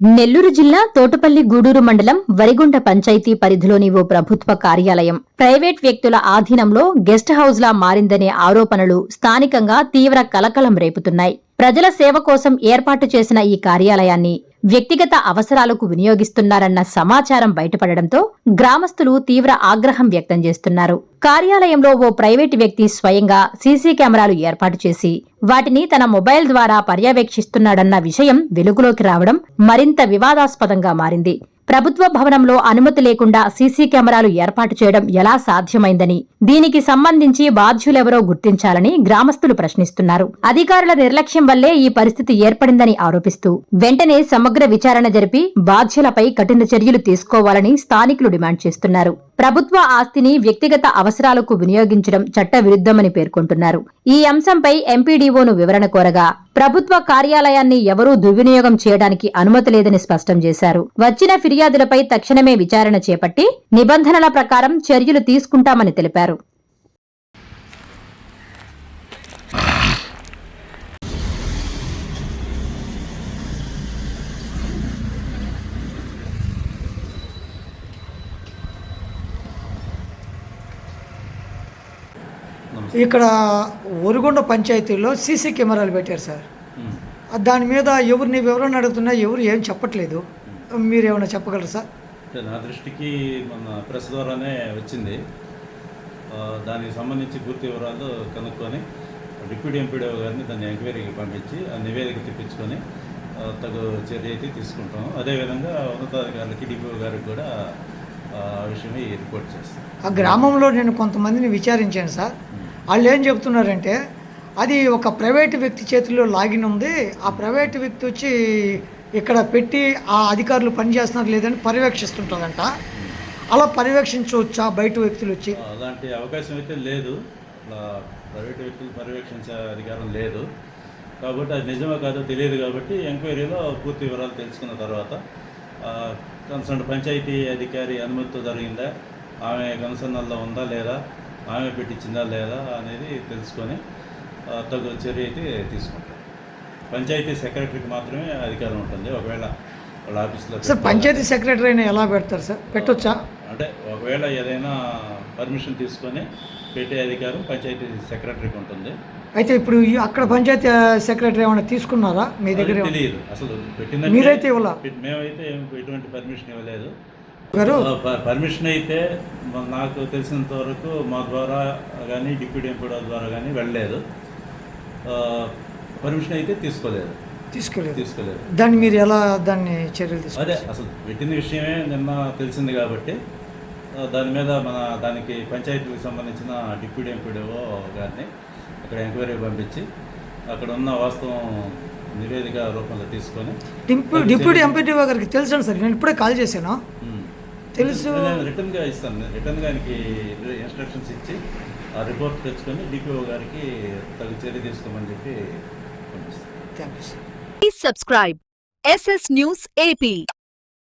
నెల్లూరు జిల్లా తోటపల్లి గూడూరు మండలం వరిగుంట పంచాయతీ పరిధిలోని ఓ ప్రభుత్వ కార్యాలయం. ప్రైవేట్ వ్యక్తుల ఆధీనంలో గెస్ట్ హౌస్ లా మారిందనే ఆరోపణలు స్థానికంగా తీవ్ర కలకలం రేపుతున్నాయి. ప్రజల సేవ కోసం ఏర్పాటు చేసిన ఈ కార్యాలయాన్ని వ్యక్తిగత అవసరాలకు వినియోగిస్తున్నారన్న సమాచారం బయటపడడంతో గ్రామస్తులు తీవ్ర ఆగ్రహం వ్యక్తం చేస్తున్నారు. కార్యాలయంలో ఓ ప్రైవేటు వ్యక్తి స్వయంగా సీసీ కెమెరాలు ఏర్పాటు చేసి వాటిని తన మొబైల్ ద్వారా పర్యవేక్షిస్తున్నాడన్న విషయం వెలుగులోకి రావడం మరింత వివాదాస్పదంగా మారింది. ప్రభుత్వ భవనంలో అనుమతి లేకుండా సీసీ కెమెరాలు ఏర్పాటు చేయడం ఎలా సాధ్యమైందని దీనికి సంబంధించి బాధ్యులెవరో గుర్తించాలని గ్రామస్తులు ప్రశ్నిస్తున్నారు. అధికారుల నిర్లక్ష్యం వల్లే ఈ పరిస్థితి ఏర్పడిందని ఆరోపిస్తూ వెంటనే సమగ్ర విచారణ జరిపి బాధ్యులపై కఠిన చర్యలు తీసుకోవాలని స్థానికులు డిమాండ్ చేస్తున్నారు. ప్రభుత్వ ఆస్తిని వ్యక్తిగత అవసరాలకు వినియోగించడం చట్టవిరుద్ధమని పేర్కొంటున్నారు. ఈ అంశంపై ఎంపీడీఓను వివరణ కోరగా ప్రభుత్వ కార్యాలయాన్ని ఎవరూ దుర్వినియోగం చేయడానికి అనుమతి లేదని స్పష్టం చేశారు. వచ్చిన ఫిర్యాదులపై తక్షణమే విచారణ చేపట్టి నిబంధనల ప్రకారం చర్యలు తీసుకుంటామని తెలిపారు. ఇక్కడ ఒరుగొండ పంచాయతీలో సీసీ కెమెరాలు పెట్టారు సార్. దాని మీద ఎవరిని వివరణ అడుగుతున్నా ఎవరు ఏం చెప్పట్లేదు. మీరు ఏమైనా చెప్పగలరు సార్? నా దృష్టికి మన ప్రెస్ ద్వారానే వచ్చింది. దానికి సంబంధించి పూర్తి వివరాలు కనుక్కొని డిప్యూటీ ఎంపీడీఓ గారిని దాన్ని ఎంక్వైరీకి పంపించి ఆ నివేదిక తెప్పించుకొని తగు చర్య అయితే తీసుకుంటాం అదేవిధంగా ఉన్నతాధికారులకి డిపిఓ గారికి కూడా ఆ విషయమై రిపోర్ట్ చేస్తాం. ఆ గ్రామంలో నేను కొంతమందిని విచారించాను సార్. వాళ్ళు ఏం చెప్తున్నారంటే అది ఒక ప్రైవేటు వ్యక్తి చేతిలో లాగిన్ ఉంది ఆ ప్రైవేటు వ్యక్తి వచ్చి ఇక్కడ పెట్టి ఆ అధికారులు పనిచేస్తున్నారు లేదని పర్యవేక్షిస్తుంటుందంట అలా పర్యవేక్షించవచ్చా బయట వ్యక్తులు వచ్చి? అలాంటి అవకాశం అయితే లేదు. ప్రైవేట్ వ్యక్తులు పర్యవేక్షించే అధికారం లేదు. కాబట్టి అది నిజమో కాదో తెలియదు కాబట్టి ఎంక్వైరీలో పూర్తి వివరాలు తెలుసుకున్న తర్వాత కన్సర్న్ పంచాయతీ అధికారి అనుమతితో జరిగిందా? ఆమె కన్సర్నల్లో ఉందా లేదా? ఆమె పెట్టించిందా లేదా అనేది తెలుసుకొని తగు చర్య అయితే తీసుకుంటాం. పంచాయతీ సెక్రటరీకి మాత్రమే అధికారం ఉంటుంది. ఒకవేళ వాళ్ళ ఆఫీస్లో సార్ పంచాయతీ సెక్రటరీ అయినా ఎలా పెడతారు సార్? పెట్టొచ్చా? అంటే ఒకవేళ ఏదైనా పర్మిషన్ తీసుకొని పెట్టే అధికారం పంచాయతీ సెక్రటరీకి ఉంటుంది. అయితే ఇప్పుడు అక్కడ పంచాయతీ సెక్రటరీ ఏమైనా తీసుకున్నారా? మీ దగ్గర? తెలియదు. అసలు పెట్టిందంటే మీరైతే ఇవ్వలా? మేమైతే ఎటువంటి పర్మిషన్ ఇవ్వలేదు. గారు పర్మిషన్ అయితే నాకు తెలిసినంత వరకు మా ద్వారా కానీ డిప్యూటీ ఎంపీడీ ద్వారా కానీ వెళ్ళలేదు. పర్మిషన్ అయితే తీసుకోలేదు. తీసుకోలేదు. తీసుకోలేదు. దాన్ని మీరు ఎలా దాన్ని చర్యలు తీసుకున్నారు? అదే అసలు పెట్టిన విషయమే నిన్న తెలిసింది కాబట్టి దాని మీద మన దానికి పంచాయతీకి సంబంధించిన డిప్యూటీ ఎంపీడీఓ గారిని అక్కడ ఎంక్వైరీ పంపించి అక్కడ ఉన్న వాస్తవం నివేదిక రూపంలో తీసుకొని డిప్యూ డిప్యూటీ ఎంపీటీఓ గారికి తెలుసండి సార్ నేను ఇప్పుడే కాల్ చేశాను. తెలుసు. నేను రిటర్న్గా ఇస్తాను నేను రిటర్న్గా ఆయనకి ఇన్స్ట్రక్షన్స్ ఇచ్చి ఆ రిపోర్ట్ తెచ్చుకొని డిపిఓ గారికి తగు చర్య తీసుకోమని చెప్పి పంపిస్తాను thank you sir Please subscribe SS News AP.